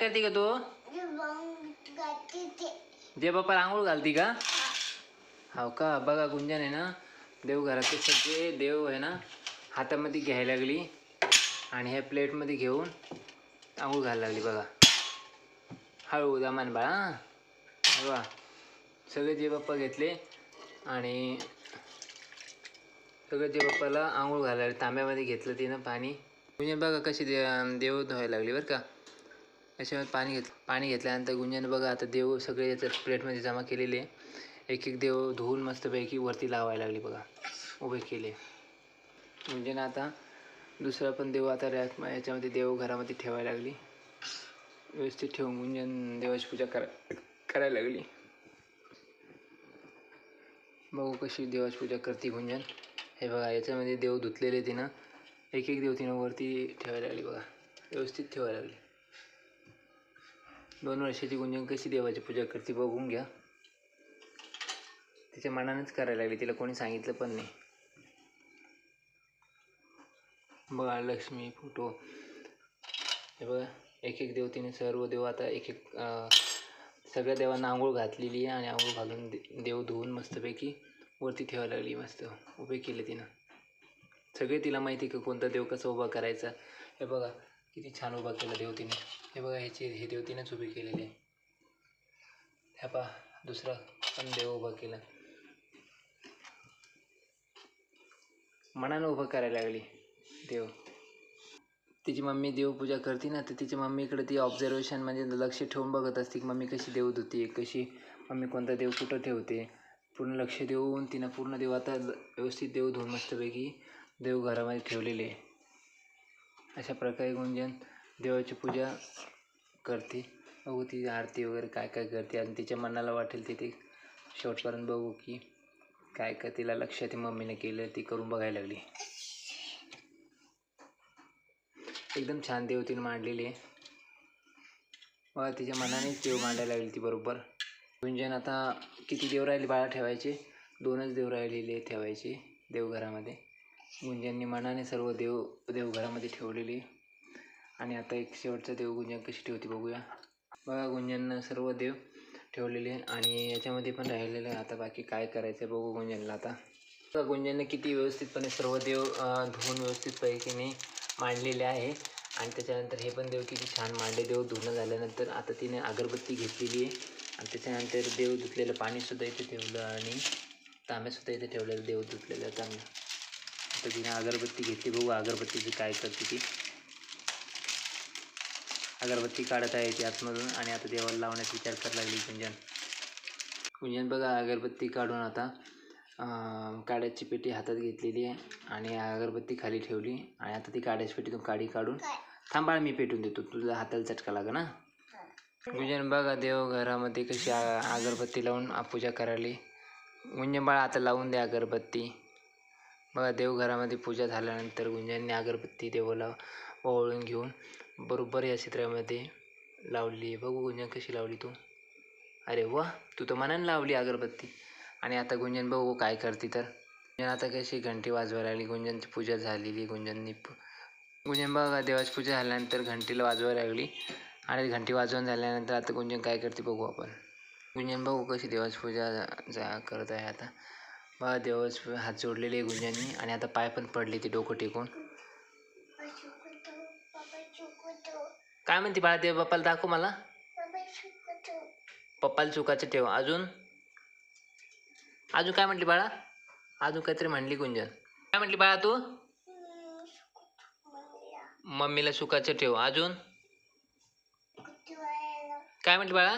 करते का तू? जे बाप्पा आंघोळ घालती का? हो का? बघा गुंजन आहे ना देवघरातले सगळे देव आहे ना हातामध्ये घ्यायला लागली आणि ह्या प्लेटमध्ये घेऊन आंघोळ घालायला लागली बघा. हळू दमान बाळा बघा सगळे जे बाप्पा घेतले आणि सगळं जे बाप्पाला आंघोळ घालायला तांब्यामध्ये घेतलं तिनं पाणी. म्हणजे बघा कशी दे देव धुवायला लागली बरं का. याच्यामध्ये पाणी घेत पाणी घेतल्यानंतर गुंजन बघा आता देव सगळे याच्या प्लेटमध्ये जमा केलेले एक एक देव धुवून मस्तपैकी वरती लावायला लागली बघा उभे केले. म्हणजे गुंजन आता दुसरा पण देव आता रॅक याच्यामध्ये देव घरामध्ये ठेवायला लागली. व्यवस्थित ठेवून गुंजन देवाची पूजा करा करायला लागली. बघू कशी देवाची पूजा करते गुंजन. हे बघा याच्यामध्ये देव धुतलेले तिनं. एक एक देव तिनं वरती ठेवायला लागली बघा. व्यवस्थित ठेवायला लागली. दोन वर्षाची गुंजन कशी देवाची पूजा करते बघून घ्या. तिच्या मनानेच करायला लागली तिला कोणी सांगितलं पण नाही. बघा लक्ष्मी फोटो. हे बघा एक एक देवतीने सर्व देव आता एक एक सगळ्या देवांना आंघोळ घातलेली आहे आणि आंघोळ घालून देव धुवून मस्तपैकी वरती ठेवायला लागली मस्त उभे केले तिनं. सगळे तिला माहिती आहे की कोणता देव कसा उभा करायचा. हे बघा किती छान उभा केला देवतीने. हे बघा ह्याची हे देवतीनेच उभी उभे आहे. ह्या पहा दुसरा पण देव उभा केला. मनानं उभं करायला लागली देव. तिची मम्मी देवपूजा करते ना तर तिच्या मम्मीकडे ती ऑब्झर्वेशन म्हणजे लक्ष ठेवून बघत असते की मम्मी कशी देव धुते कशी मम्मी कोणता देव कुठं ठेवते. पूर्ण लक्ष देऊन तिनं पूर्ण देव आता व्यवस्थित देव धुवून मस्तपैकी देव घरामध्ये ठेवलेले आहे. अशा प्रकारे गुंजन देवाची पूजा करते बघू ती आरती वगैरे काय काय करते आणि तिच्या मनाला वाटेल तिथे शेवटपर्यंत बघू की काय काय तिला लक्षात मम्मीने केलं ती करून बघायला लागली. एकदम छान देव तिने मांडलेली आहे. बघा तिच्या मनानेच देव मांडायला लागली ती बरोबर. गुंजन आता किती देव राहिले बाळा ठेवायचे? दोनच देव राहिलेले ठेवायचे देवघरामध्ये. गुंजांनी मनाने सर्व देव देवघरामध्ये ठेवलेले. आणि आता एक शेवटचा देव गुंजन कशी ठेवते बघूया. बघा गुंजांना सर्व देव ठेवलेले आणि याच्यामध्ये पण राहिलेलं आहे. आता बाकी काय करायचं आहे बघू गुंजनला आता. बघा गुंजनने किती व्यवस्थितपणे सर्व देव धुवून व्यवस्थितपैकीने मांडलेले आहे. आणि त्याच्यानंतर हे पण देव किती छान मांडले. देव धुणं झाल्यानंतर आता तिने अगरबत्ती घेतलेली आहे. आणि त्याच्यानंतर देव धुतलेलं पाणीसुद्धा इथे ठेवलं आणि तांब्यासुद्धा इथे ठेवलेलं देव धुतलेलं तांब्या आता तिने अगरबत्ती घेतली बघू अगरबत्तीची काय करते ती. अगरबत्ती काढत आहे ती आतमधून आणि आता देवाला लावण्याचा विचार करायला लागली गुंजन गुंजन बघा अगरबत्ती काढून आता काड्याची पेटी हातात घेतलेली आहे आणि अगरबत्ती खाली ठेवली आणि आता ती काड्याच्या पेटीतून काडी काढून थांबाळ मी पेटून देतो. तुझा हाताला चटका लागा ना गुंजन बघा देव घरामध्ये कशी आ- अगरबत्ती लावून पूजा करायली. गुंजन बाळा आता लावून दे अगरबत्ती. बघा देवघरामध्ये पूजा झाल्यानंतर गुंजांनी अगरबत्ती देवाला ओवाळून घेऊन बरोबर या चित्रामध्ये लावली. बघू गुंजन कशी लावली तू. अरे वा तू तर मनानं लावली अगरबत्ती. आणि आता गुंजन बघू काय करते तर. गुंजन आता कशी घंटी वाजवायला लागली. गुंजनची पूजा झालेली. गुंजननी गुंजन बघा देवाची पूजा झाल्यानंतर घंटीला वाजवायला लागली. आणि घंटी वाजवून झाल्यानंतर आता गुंजन काय करते बघू आपण. गुंजन बघू कशी देवाची पूजा जा करत आहे आता. बघा देवच हात जोडलेले आहे आणि आता पाय पण पडले ते डोकं टेकून. काय म्हणते बाळा देव बाप्पाला दाखव मला. पप्पाला चुकाचं ठेव. अजून? अजून काय म्हटली बाळा? अजून काहीतरी म्हणली गुंजन. काय म्हटली बाळा तू? मम्मीला सुखाचं ठेव. अजून? काय म्हटली बाळा?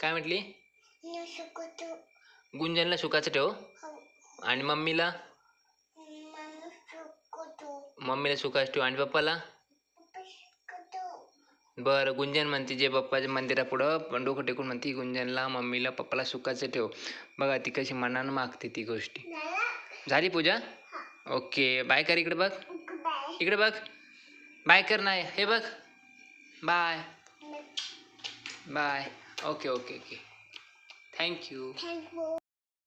काय म्हटली? गुंजनला सुखाचं ठेव. आणि मम्मीला? मम्मीला सुखाचं ठेव. आणि पप्पाला? बरं गुंजन म्हणते जे बाप्पाच्या मंदिरापुढं पण डोकं टेकून म्हणते गुंजनला मम्मीला पप्पाला सुखाचं ठेव. बघा ती कशी मनानं मागते ती गोष्टी. झाली पूजा? ओके बाय कर इकडे बघ. इकडे बघ. बाय कर नाही. हे बघ. Bye. Bye. Okay okay okay. Thank you